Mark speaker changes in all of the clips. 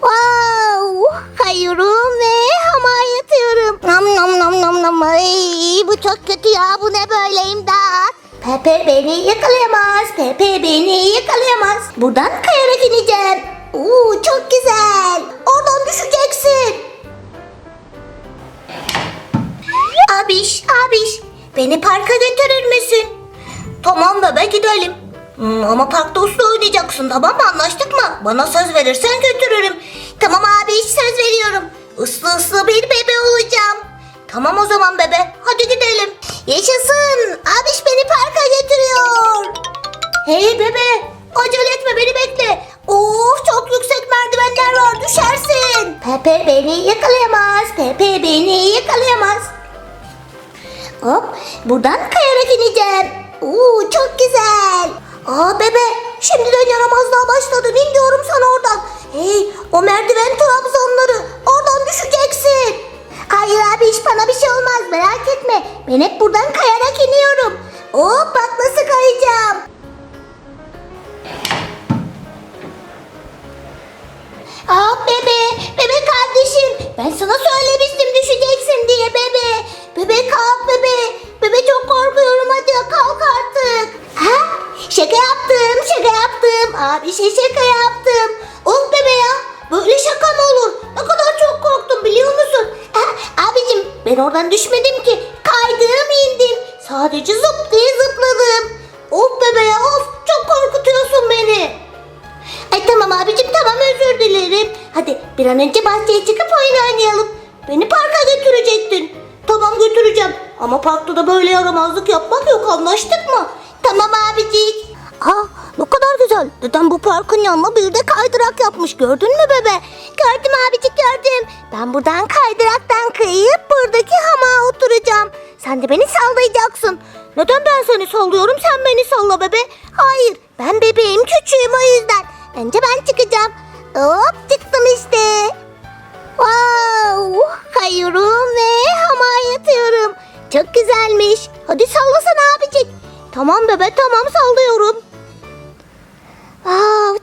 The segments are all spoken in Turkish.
Speaker 1: Wow! Kayıyorum ve hamaya yatıyorum. Nam nam nam nam nam. Ay, bu çok kötü ya. Bu ne böyle imdat? Pepe beni yakalayamaz. Pepe beni yakalayamaz. Buradan kayarak ineceğim. Oo, çok güzel. Oradan düşeceksin. Abiş, abiş. Beni parka götürür müsün? Tamam bebe gidelim. Hmm, ama parkta uslu oynayacaksın tamam mı anlaştık mı? Bana söz verirsen götürürüm. Tamam abi hiç söz veriyorum. Uslu uslu bir bebe olacağım. Tamam o zaman bebe hadi gidelim. Yaşasın abiş beni parka götürüyor. Hey bebe acele etme beni bekle. Of çok yüksek merdivenler var düşersin. Pepe beni yakalayamaz. Pepe beni yakalayamaz. Hop buradan kayarak ineceğim. Oo çok güzel. Aa bebe şimdiden yaramazlığa başladın. İn diyorum sana oradan. Hey o merdiven trabzonları oradan düşeceksin. Hayır abi hiç bana bir şey olmaz merak etme. Ben hep buradan kayarak iniyorum. Hop bak nasıl kayacağım. Aa bebe, bebe kardeşim. Ben sana söylemiştim düşeceksin diye bebe. Bebe kalk bebe. Abi şey şaka yaptım. Oh bebe ya. Böyle şaka mı olur? Ne kadar çok korktum biliyor musun? Abicim ben oradan düşmedim ki. Kaydım indim. Sadece zıp diye zıpladım. Of bebe ya of çok korkutuyorsun beni. Ay tamam abicim tamam özür dilerim. Hadi bir an önce bahçeye çıkıp oyun oynayalım. Beni parka götürecektin. Tamam götüreceğim. Ama parkta da böyle yaramazlık yapmak yok anlaştık mı? Tamam abicik. Aa ne kadar güzel. Dedem bu parkın yanına bir de kaydırak yapmış. Gördün mü bebe? Gördüm abicik gördüm. Ben buradan kaydıraktan kayıp buradaki hamağa oturacağım. Sen de beni sallayacaksın. Neden ben seni sallıyorum sen beni salla bebe? Hayır ben bebeğim küçüğüm o yüzden. Önce ben çıkacağım. Hop çıktım işte. Wow, kayıyorum ve hamağa yatıyorum. Çok güzelmiş. Hadi sallasana abicik. Tamam bebe tamam sallıyorum.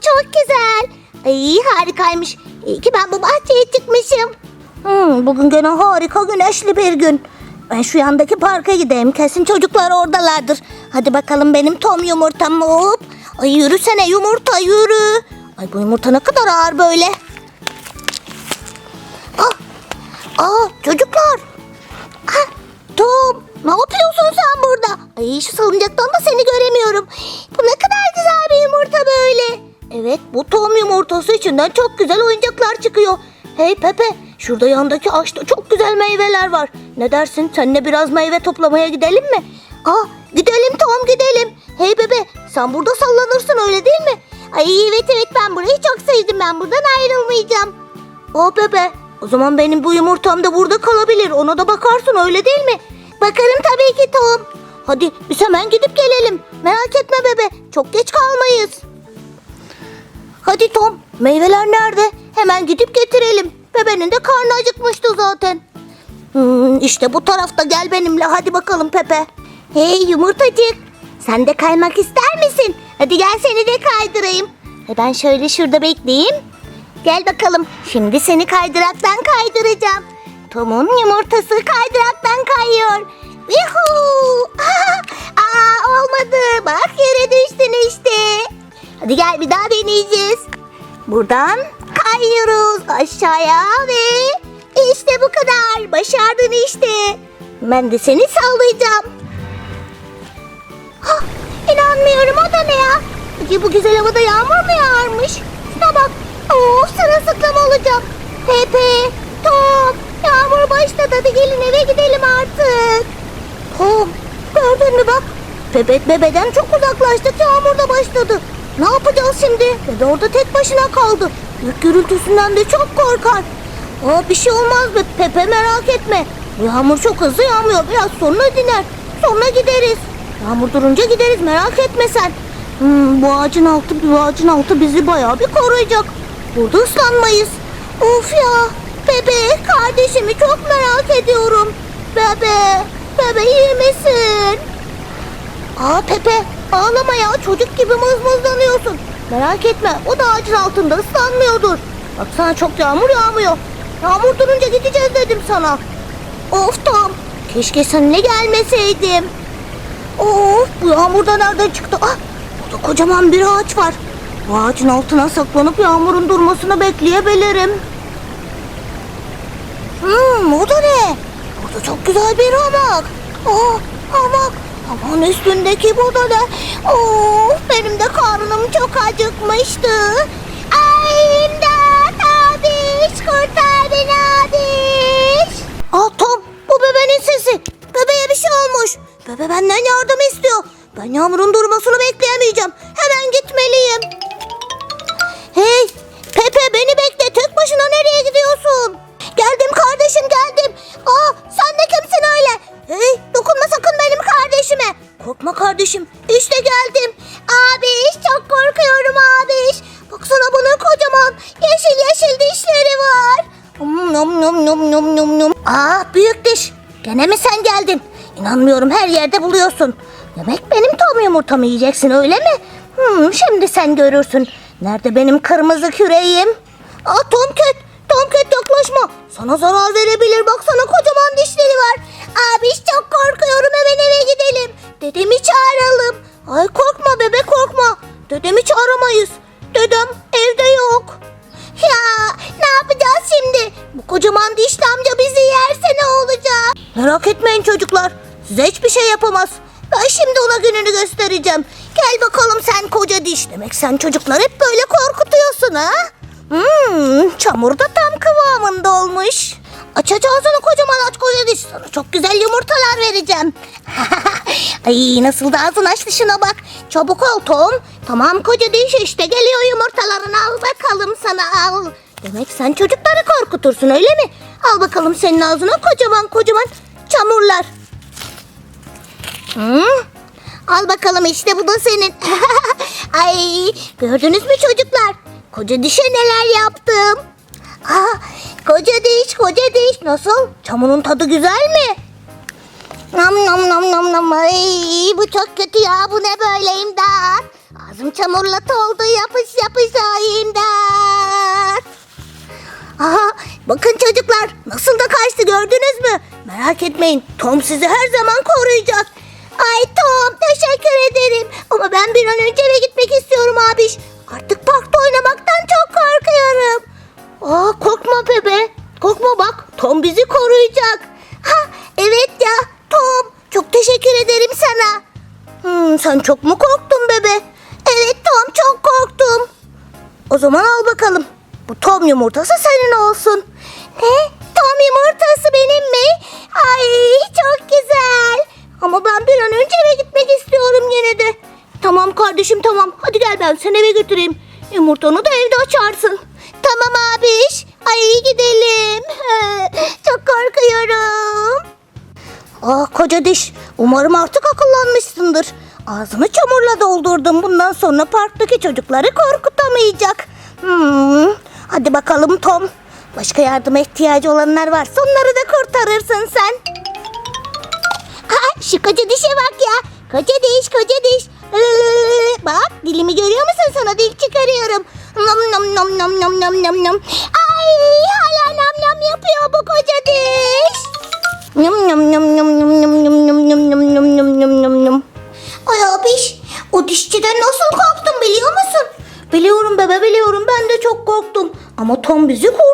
Speaker 1: Çok güzel. Ay harikaymış. İyi ki ben bu bahçeye çıkmışım. Hmm, bugün gene harika güneşli bir gün. Ben şu yandaki parka gideyim. Kesin çocuklar oradalardır. Hadi bakalım benim tom yumurtam hop. Ay yürüsene yumurta yürü. Ay bu yumurta ne kadar ağır böyle. Ah, aa çocuklar. Ah, Tom ne yapıyorsun sen burada? Ay şu salıncaktan da seni göremiyorum. Bu ne kadar güzel bir yumurta böyle. Evet bu Tom yumurtası içinden çok güzel oyuncaklar çıkıyor. Hey Pepe şurada yandaki ağaçta çok güzel meyveler var. Ne dersin seninle biraz meyve toplamaya gidelim mi? Aa gidelim Tom gidelim. Hey bebe sen burada sallanırsın öyle değil mi? Ay evet evet ben burayı çok sevdim ben buradan ayrılmayacağım. O bebe o zaman benim bu yumurtam da burada kalabilir ona da bakarsın öyle değil mi? Bakarım tabii ki Tom. Hadi biz hemen gidip gelelim. Merak etme bebe çok geç kalmayız. Hadi Tom meyveler nerede? Hemen gidip getirelim. Bebenin de karnı acıkmıştı zaten. Hmm, işte bu tarafta gel benimle hadi bakalım Pepe. Hey yumurtacık sen de kaymak ister misin? Hadi gel seni de kaydırayım. E ben şöyle şurada bekleyeyim. Gel bakalım şimdi seni kaydıraktan kaydıracağım. Tom'un yumurtası kaydıraktan kayıyor. Yuhuu! Aa, olmadı bak yere düştün işte. Hadi gel bir daha deneyeceğiz. Buradan kayıyoruz aşağıya ve işte bu kadar. Başardın işte. Ben de seni sallayacağım. Hah, inanmıyorum o da ne ya? Peki bu güzel havada yağmur mu yağarmış? Şuna bak. Of sırılsıklam olacak. Pepe, Tom, yağmur başladı. Hadi gelin eve gidelim artık. Tom, gördün mü bak. Bebek bebeden çok uzaklaştık. Yağmur da başladı. Ne yapacağız şimdi? Bebe orada tek başına kaldı. Gök gürültüsünden de çok korkar. Aa, bir şey olmaz be Pepe merak etme. Bu yağmur çok hızlı yağmıyor. Biraz sonra diner. Sonra gideriz. Yağmur durunca gideriz merak etme sen. Hmm, bu ağacın altı bu ağacın altı bizi bayağı bir koruyacak. Burada ıslanmayız. Of ya. Bebe kardeşimi çok merak ediyorum. Bebe. Bebe iyi misin? Aa Pepe ağlama ya çocuk gibi mızmızlanıyorsun. Merak etme o da ağacın altında ıslanmıyordur. Baksana çok yağmur yağmıyor. Yağmur durunca gideceğiz dedim sana. Of Tom. Keşke seninle gelmeseydim. Of bu yağmur da nereden çıktı? Ah burada kocaman bir ağaç var. Bu ağacın altına saklanıp yağmurun durmasını bekleyebilirim. Hmm o da ne? Burada çok güzel bir hamak. Oh hamak. Hamakın üstündeki bu da? Oh benim de karnım çok acıkmıştı. Ay imdat abiş kurtar beni abiş. Aa Tom bu bebeğin sesi. Bebeğe bir şey olmuş. Bebe benden yardım istiyor. Ben yağmurun durmasını bekleyemeyeceğim. Hemen gitmeliyim. Hey Pepe beni bekle. Tek başına nereye gidiyorsun? Kardeşim. İşte geldim. Abiş çok korkuyorum abiş. Baksana bunun kocaman yeşil yeşil dişleri var. Nom nom nom nom nom nom. Aa büyük diş. Gene mi sen geldin? İnanmıyorum her yerde buluyorsun. Demek benim tom yumurtamı yiyeceksin öyle mi? Hmm, şimdi sen görürsün. Nerede benim kırmızı küreğim? Aa Tomcat, Tomcat yaklaşma. Sana zarar verebilir. Baksana kocaman dişleri var. Abi çok korkuyorum hemen eve gidelim. Dedemi çağıralım. Ay korkma bebe korkma. Dedemi çağıramayız. Dedem evde yok. Ya ne yapacağız şimdi? Bu kocaman dişli amca bizi yerse ne olacak? Merak etmeyin çocuklar. Size hiçbir şey yapamaz. Ben şimdi ona gününü göstereceğim. Gel bakalım sen koca diş. Demek sen çocuklar hep böyle korkutuyorsun ha? Hmm, çamur da tam kıvamında olmuş. Aç aç ağzını kocaman aç diş. Sana çok güzel yumurtalar vereceğim. Ay nasıl da ağzını açtı şuna bak. Çabuk ol Tom. Tamam koca işte geliyor yumurtalarını al bakalım sana al. Demek sen çocukları korkutursun öyle mi? Al bakalım senin ağzına kocaman kocaman çamurlar. Hı? Al bakalım işte bu da senin. Ay gördünüz mü çocuklar? Koca dişe neler yaptım. Aa, koca diş koca diş nasıl? Çamurun tadı güzel mi? Nam nam nam nam nam. Ay, bu çok kötü ya. Bu ne böyle imdat? Ağzım çamurla doldu. Yapış yapış ay imdat. Aha, bakın çocuklar nasıl da kaçtı gördünüz mü? Merak etmeyin Tom sizi her zaman koruyacak. Ay Tom teşekkür ederim. Ama ben bir an önce eve gitmek istiyorum abiş. Artık parkta oynamaktan çok korkuyorum. Aa korkma bebe. Korkma bak Tom bizi koruyacak. Ha evet ya Tom çok teşekkür ederim sana. Hmm, sen çok mu korktun bebe? Evet Tom çok korktum. O zaman al bakalım. Bu Tom yumurtası senin olsun. Ne? Tom yumurtası benim mi? Ay çok güzel. Ama ben bir an önce eve gitmek istiyorum yine de. Tamam kardeşim tamam. Hadi gel ben seni eve götüreyim. Yumurtanı da evde açarsın. Tamam abiş. Ay gidelim. Çok korkuyorum. Ah koca diş. Umarım artık akıllanmışsındır. Ağzını çamurla doldurdum. Bundan sonra parktaki çocukları korkutamayacak. Hmm. Hadi bakalım Tom. Başka yardıma ihtiyacı olanlar varsa onları da kurtarırsın sen. Ha, şu koca dişe bak ya. Koca diş, koca diş. Ee, bak dilimi görüyor musun? Sana dil çıkarıyorum. Nom nom nom nom nom nom nom nom. Ay hala nom nom yapıyor bu koca diş. Nom nom nom nom nom nom nom nom nom nom nom nom nom nom nom. Ay abiş o dişçiden nasıl korktun biliyor musun? Biliyorum bebe biliyorum ben de çok korktum. Ama Tom bizi kurtardı.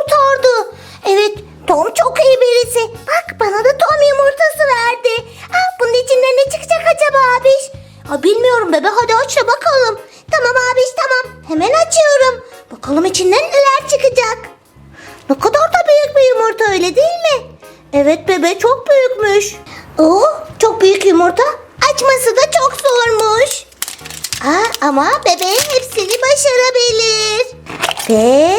Speaker 1: Bakalım içinden neler çıkacak. Ne kadar da büyük bir yumurta öyle değil mi? Evet bebe çok büyükmüş. Oo, çok büyük yumurta. Açması da çok zormuş. Aa, ama bebeğim hepsini başarabilir. Ve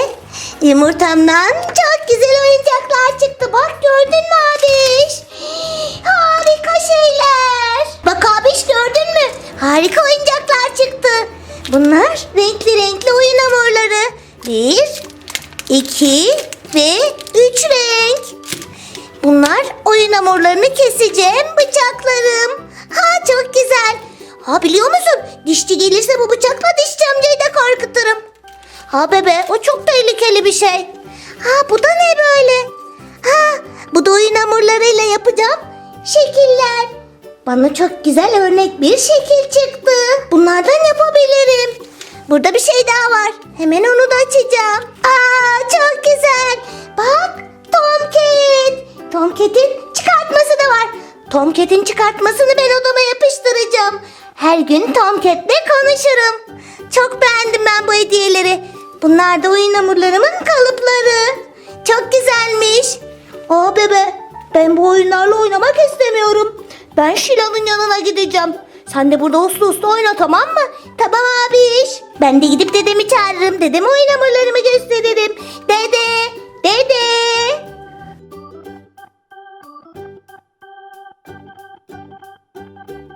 Speaker 1: yumurtamdan çok güzel oyuncaklar iki ve üç renk. Bunlar oyun hamurlarını keseceğim bıçaklarım. Ha çok güzel. Ha biliyor musun? Dişçi gelirse bu bıçakla dişçi amcayı da korkuturum. Ha bebe o çok tehlikeli bir şey. Ha bu da ne böyle? Ha bu da oyun hamurlarıyla yapacağım şekiller. Bana çok güzel örnek bir şekil çıktı. Bunlardan yapabilirim. Burada bir şey daha var. Hemen onu da açacağım. Aa çok güzel. Bak Tomcat. Tomcat'in çıkartması da var. Tomcat'in çıkartmasını ben odama yapıştıracağım. Her gün Tomcat'le konuşurum. Çok beğendim ben bu hediyeleri. Bunlar da oyun hamurlarımın kalıpları. Çok güzelmiş. Aa bebe ben bu oyunlarla oynamak istemiyorum. Ben Şila'nın yanına gideceğim. Sen de burada uslu uslu oyna tamam mı? Tamam abiş. Ben de gidip dedemi çağırırım. Dedeme oyun hamurlarımı gösteririm. Dede, dede.